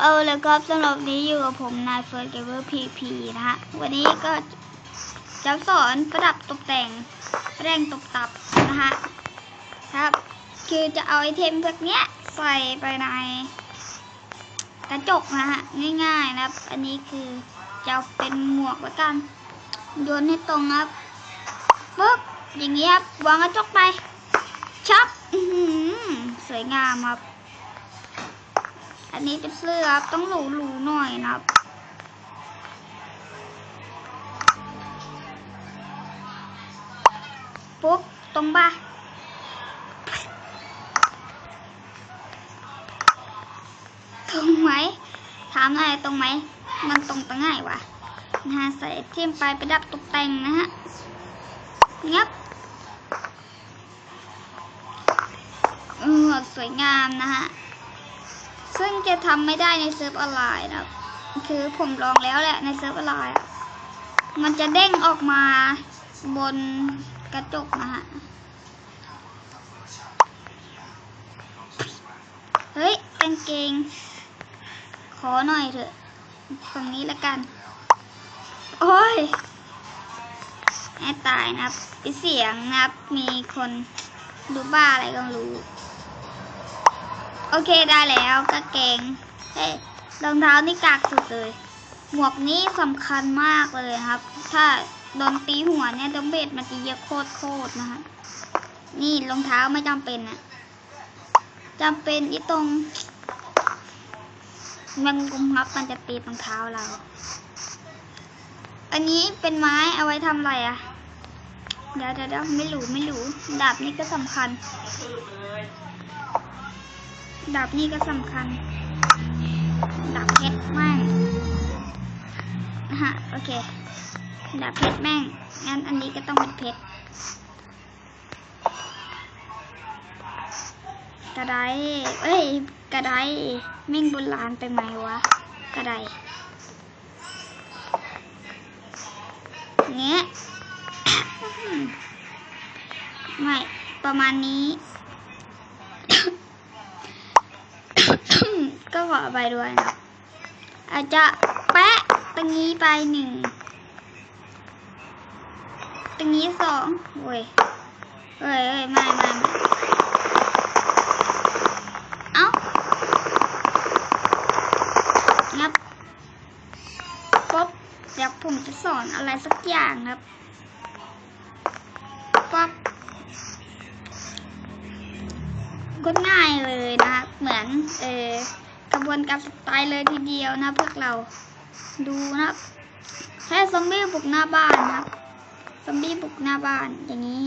เอาเลยครับสำหรับนี้อยู่กับผมนายเฟิร์สเกมเมอร์พีพีนะฮะ วันนี้ก็จะสอนประดับตกแต่งแรงตกตับนะฮะครับ คือจะเอาไอเทมพวกเนี้ยใส่ไปในกระจกนะฮะ ง่ายๆนะครับ อันนี้คือจะเป็นหมวกแล้วกัน โยนให้ตรงครับปึ๊บอย่างเงี้ยครับวางกระจกไปชับอื้อหือสวยงามครับ อันนี้เป็นเสื้อครับต้องหรูหรูหน่อยนะครับ ปุ๊บ ตรงป่ะตรงไหม ถามหน่อยตรงไหม มันตรงตรงง่ายวะนะฮะใส่เทียมไปไปดับตกแต่งนะฮะงับเออสวยงามนะฮะ ซึ่งจะทำไม่ได้ในเซิร์ฟออนไลน์นะครับ คือผมลองแล้วแหละในเซิร์ฟออนไลน์มันจะเด้งออกมาบนกระจกนะฮะ เฮ้ยกางเกง ขอหน่อยเถอะฝั่งนี้ละกัน โอ้ยแม่ตายนะครับเสียงนะครับ มีคนดูบ้าอะไรก็รู้ โอเคได้แล้วกางเกงเฮ้รองเท้านี่กากสุดเลย หมวกนี้สำคัญมากเลยครับ ถ้าโดนตีหัวเนี่ยดมเบดมันจะเยอะโคตรโคตรนะฮะนี่รองเท้าไม่จำเป็นนะจำเป็นอีตรงแมงกุมครับมันจะตีรองเท้าเรา อันนี้เป็นไม้เอาไว้ทำอะไรอะเดี๋ยวเดี๋ยวเดี๋ยวไม่รู้ไม่รู้ดาบนี่ก็สำคัญ ดาบนี่ก็สำคัญ ดาบเพชรแม่งนะฮะโอเค ดาบเพชรแม่ง งั้นอันนี้ก็ต้องเป็นเพชร กระไดเอ้ย กระไดแม่งโบราณไปไหมวะ กระไดเงี้ยไม่ ประมาณนี้ ก็ ขอไปด้วยนะอาจจะแปะตรงนี้ไปหนึ่งตรงนี้สองโว้ยเอ้ยเอ้ยไม่ไม่ไมเอ้างับป๊อบเดี๋ยวผมจะสอนอะไรสักอย่างครับป๊อบก็ง่ายเลยนะครับ เหมือน เออ ระบวนการสไตล์เลยทีเดียวนะพวกเราดูนะแค่ซอมบี้บุกหน้าบ้านนะซอมบี้บุกหน้าบ้านอย่างนี้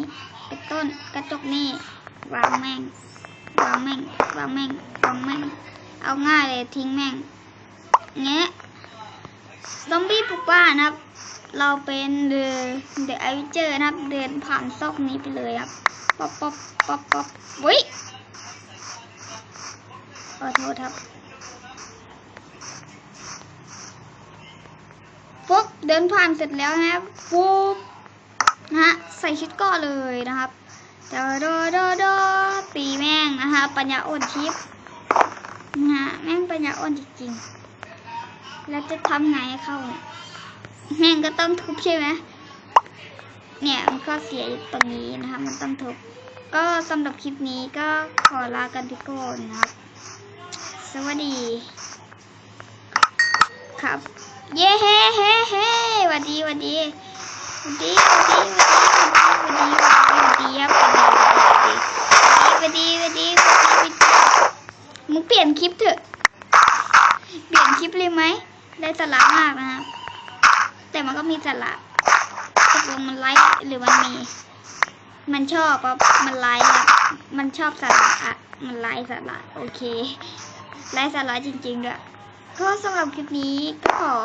เป็นต้นกระจกนี่วางแม่งวางแม่งวางแม่งวางแม่ง เอาง่ายเลยทิ้งแม่งเงี้ยซอมบี้บุกบ้านนะครับ เราเป็นเดอะเดอะไอวิเจอร์นะครับ เดินผ่านซอกนี้ไปเลยครับป๊อปป๊อปป๊อปป๊อปวิขอโทษครับ ปุ๊บเดินผ่านเสร็จแล้วนะครับปุ๊บนะฮะใส่ชุดก่อเลยนะครับเดอดอดอดอตีแม่งนะคะ ปัญญาอ่อนชิปนะฮะแม่งปัญญาอ่อนจริงๆ แล้วจะทำไงเข้า แม่งก็ต้องทุบใช่ไหมเนี่ยมันก็เสียตรงนี้นะคะ มันต้องทุบก็สำหรับคลิปนี้ก็ขอลากันไปก่อนนะครับ สวัสดีครับ เย้เฮ้เฮ้เฮ้หวัดดีวัดดีวัดดีวัดดีวัดดีวัดดีวัดดีวัดดีครับหวัดดีวัดดีวัดดีวัดดีวัดดีมึงเปลี่ยนคลิปเถอะ เปลี่ยนคลิปเลยไหม ได้สาระมากนะครับ แต่มันก็มีสาระตกลงมันไลค์หรือมันมี มันชอบอะมันไลค์ครับมันชอบสาระอะ มันไลค์สาระโอเค ไลค์สาระจริงๆด้วย ก็สำหรับคลิปนี้ก็ขอ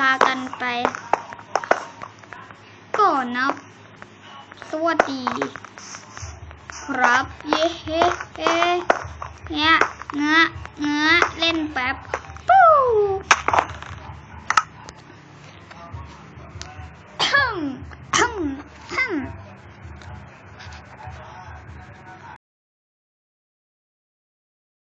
ลากันไป ก่อนนะ สวัสดี ครับ เย้เฮ้เฮ้เนี้ยเงื้อเงื้อเล่นแป๊บปู้